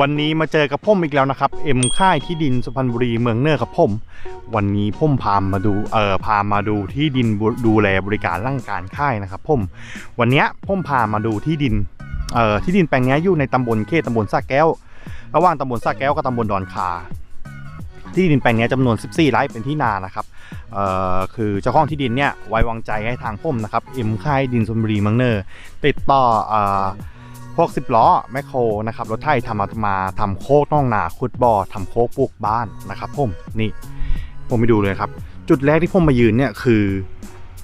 วันนี้มาเจอกับผมอีกแล้วนะครับ เอ็มค่ายที่ดินสุพรรณบุรีเมืองเนอร์ครับผมวันนี้ผมพามาดูเอ่อพามาดูที่ดินดูแลบริการร่างการค่ายนะครับผมวันนี้ยผมพามาดูที่ดินเอ่อที่ดินแปลงนี้อยู่ในตำบลเขตตำบลสะแก้ว ระหว่างตำบลสะแก้วกับตำบลดอนคา ที่ดินแปลงนี้จำนวน 14 ไร่เป็นที่นานะครับเอ่อคือเจ้าของที่ดินเนี่ยไว้วางใจให้ทางผมนะครับเอ็มค่ายดินสุพรรณบุรีเมืองเนอร์ติดต่อเอ่อ พวก 10 ล้อแมคโครนะครับรถไถทำมามาทำโคกน่องนาขุดบ่อทำโคกปลูกบ้านนะครับผมนี่ผมไปดูเลยครับ จุดแรกที่ผมมายืนเนี่ยคือ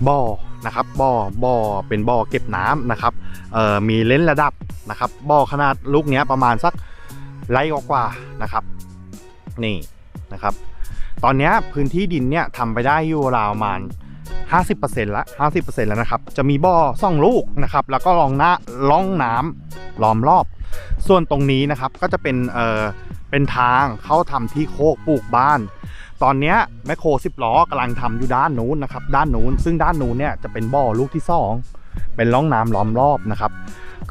บ่อนะครับบ่อบ่อเป็นบ่อเก็บน้ำนะครับเอ่อมีเลนระดับนะครับบ่อขนาดลูกเนี้ยประมาณสักไร่กว่านะครับ นี่นะครับ ตอนนี้พื้นที่ดินเนี่ยทำไปได้อยู่ราวประมาณ 50%ละ50%แล้วนะครับ จะมีบ่อซ่องลูกนะครับ แล้วก็รองหน้าล่องน้ำล้อมรอบ ส่วนตรงนี้นะครับก็จะเป็นเอ่อเป็นทางเข้าทำที่โคกปลูกบ้าน ตอนเนี้ยแมคโคร10ล้อกำลังทำอยู่ด้านนู้นนะครับด้านนู้น ซึ่งด้านนู้นเนี่ยจะเป็นบ่อลูกที่สองเป็นร่องน้ำล้อมรอบนะครับ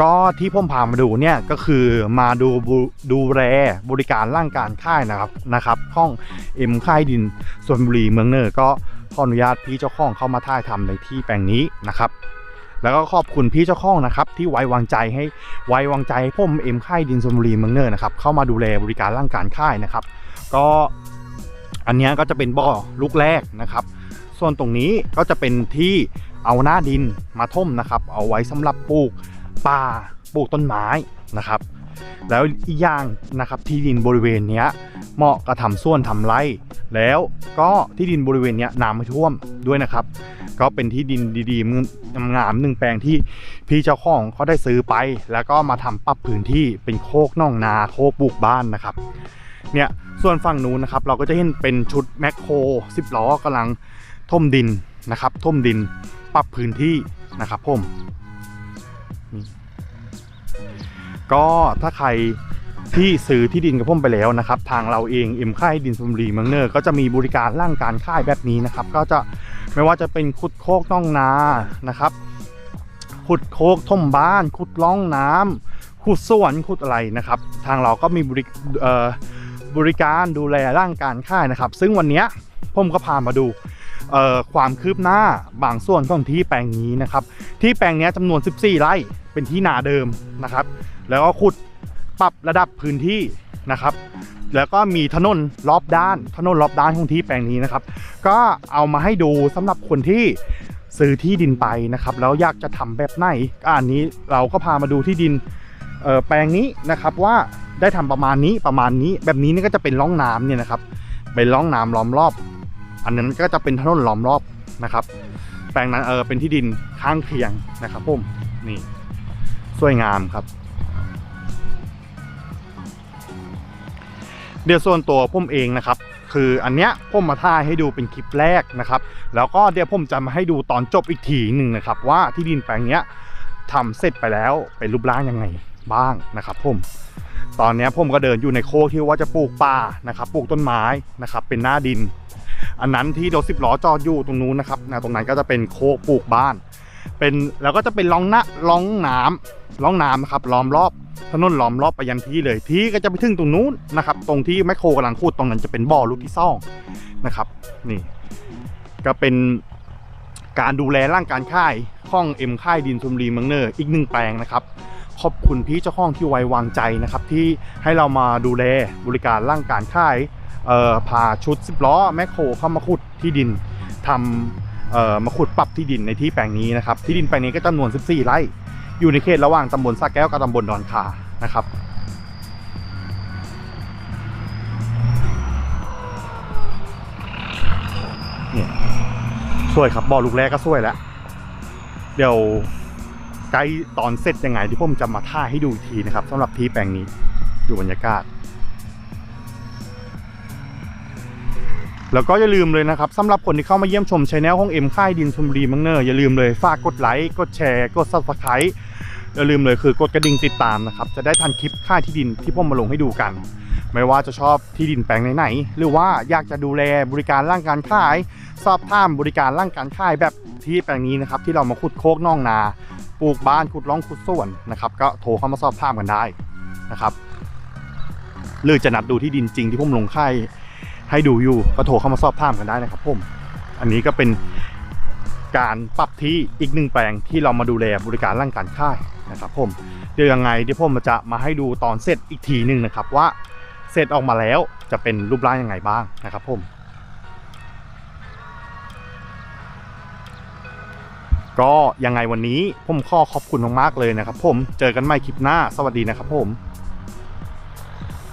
ก็ที่ผมพามาดูเนี่ยก็คือมาดูดูแลบริการร่างการค่ายนะครับนะครับห้องเอ็มค่ายดินส่วนบุรีเมืองเนอร์ก็ ขออนุญาตพี่เจ้าของเข้ามาถ่ายทำในที่แปลงนี้นะครับ แล้วก็ขอบคุณพี่เจ้าของนะครับ ที่ไว้วางใจให้ไว้วางใจให้ผมเอ็มค่ายดินส่วนบุรีเมืองเนอร์นะครับเข้ามาดูแลบริการร่างการค่ายนะครับ ก็อันนี้ก็จะเป็นบ่อลูกแรกนะครับ ส่วนตรงนี้ก็จะเป็นที่เอาหน้าดินมาท่มนะครับ เอาไว้สำหรับปลูกป่าปลูกต้นไม้นะครับ แล้วอีกอย่างนะครับที่ดินบริเวณเนี้ยเหมาะกับทำส่วนทำไร่ แล้วก็ที่ดินบริเวณเนี้ยน้ำไม่ท่วมด้วยนะครับ ก็เป็นที่ดินดีๆงงามหนึ่งแปลงที่พี่เจ้าของเขาได้ซื้อไป แล้วก็มาทำปรับพื้นที่เป็นโคกน่องนาโคกปลูกบ้านนะครับเนี่ยส่วนฝั่งนู้นนะครับเราก็จะเห็นเป็นชุดแมคโคร10ล้อกำลังท่มดินนะครับท่มดินปรับพื้นที่นะครับผมนี่ ก็ถ้าใครที่ซื้อที่ดินกับผมไปแล้วนะครับ ทางเราเองเอ็มค่ายดินสุมรีเมืองเนอร์ก็จะมีบริการร่างการค่ายแบบนี้นะครับ ก็จะไม่ว่าจะเป็นขุดโคกน่องนานะครับ ขุดโคกท่มบ้าน ขุดล่องน้ำขุดสวนขุดอะไรนะครับ ทางเราก็มีบริบริการดูแลร่างการค่ายนะครับ ซึ่งวันนี้ยผมก็พามาดูความคืบหน้าบางส่วนของที่แปลงนี้นะครับ ที่แปลงนี้จำนวน 14 ไร่เป็นที่นาเดิมนะครับ แล้วก็ขุดปรับระดับพื้นที่นะครับ แล้วก็มีถนนรอบด้าน ถนนรอบด้านของที่แปลงนี้นะครับ ก็เอามาให้ดูสำหรับคนที่ซื้อที่ดินไปนะครับ แล้วอยากจะทำแบบไหนก็อันนี้เราก็พามาดูที่ดินแปลงนี้นะครับว่าได้ทำประมาณนี้ประมาณนี้แบบนี้นี่ก็จะเป็นร่องน้ำเนี่ยนะครับเป็นร่องน้ำล้อมรอบ อันนั้นก็จะเป็นถนนล้อมรอบนะครับ แปลงนั้นเออเป็นที่ดินข้างเคียงนะครับผมนี่สวยงามครับ เดี๋ยวส่วนตัวผมเองนะครับ คืออันเนี้ยผมมาถ่ายให้ดูเป็นคลิปแรกนะครับ แล้วก็เดี๋ยวผมจะมาให้ดูตอนจบอีกทีหนึ่งนะครับ ว่าที่ดินแปลงเนี้ยทำเสร็จไปแล้วเป็นรูปร่างยังไงบ้างนะครับผมตอนเนี้ยผมก็เดินอยู่ในโคกที่ว่าจะปลูกป่านะครับ ปลูกต้นไม้นะครับ เป็นหน้าดิน อันนั้นที่รถสิบล้อจอดอยู่ตรงนู้นนะครับนะตรงนั้นก็จะเป็นโคกปลูกบ้าน เป็นแล้วก็จะเป็นร่องน้ำร่องน้ำร่องน้ำนะครับล้อมรอบถนนล้อมรอบไปยันที่เลย ที่ก็จะไปถึงตรงนู้นนะครับ ตรงที่แมคโครกำลังพูดตรงนั้นจะเป็นบ่อลูกที่ซ่องนะครับ นี่ ก็เป็นการดูแลร่างการค่ายห้องเอ็มค่ายดินซุมรีเมืองเนอร์อีกหนึ่งแปลงนะครับขอบคุณพี่เจ้าของที่ไว้วางใจนะครับที่ให้เรามาดูแลบริการร่างการค่ายพาชุดสิบล้อแมคโครเข้ามาขุดที่ดินทำ มาขุดปรับที่ดินในที่แปลงนี้นะครับ ที่ดินแปลงนี้ก็จำนวน 14 ไร่ อยู่ในเขตระหว่างตำบลสระแก้วกับตำบลดอนคานะครับเนี่ยสวยครับบ่อลูกแรกก็สวยแล้ว เดี๋ยวใกล้ตอนเสร็จยังไงที่ผมจะมาท่าให้ดูอีกทีนะครับสำหรับที่แปลงนี้ดูบรรยากาศ แล้วก็อย่าลืมเลยนะครับสำหรับคนที่เข้ามาเยี่ยมชมช anel ห้องเอ็มค่ายดินชลบุรีมังเนอร์อย่าลืมเลยฝากกดไลค์กดแชร์กด subscribe อย่าลืมเลยคือกดกระดิ่งติดตามนะครับจะได้ทันคลิปค่ายที่ดินที่ผมมาลงให้ดูกัน ไม่ว่าจะชอบที่ดินแปลงไหนๆหรือว่าอยากจะดูแลบริการร่างการขาย สอบถามบริการร่างการขายแบบที่แปลงนี้นะครับที่เรามาขุดโคกน่องนาปลูกบ้านขุดร่องขุดสวนนะครับก็โทรเข้ามาสอบถามกันได้นะครับหรือจะนัดดูที่ดินจริงที่ผมลงค่าย ให้ดูอยู่ก็โทรเข้ามาสอบถามกันได้นะครับผมอันนี้ก็เป็นการปรับที่อีกหนึ่งแปลงที่เรามาดูแลบริการร่างการค่ายนะครับผมเดี๋ยวยังไงเดี๋ยวผมจะมาให้ดูตอนเสร็จอีกทีหนึ่งนะครับว่าเสร็จออกมาแล้วจะเป็นรูปร่างยังไงบ้างนะครับผมก็ยังไงวันนี้ผมขอขอบคุณมากๆเลยนะครับผมเจอกันใหม่คลิปหน้าสวัสดีนะครับผม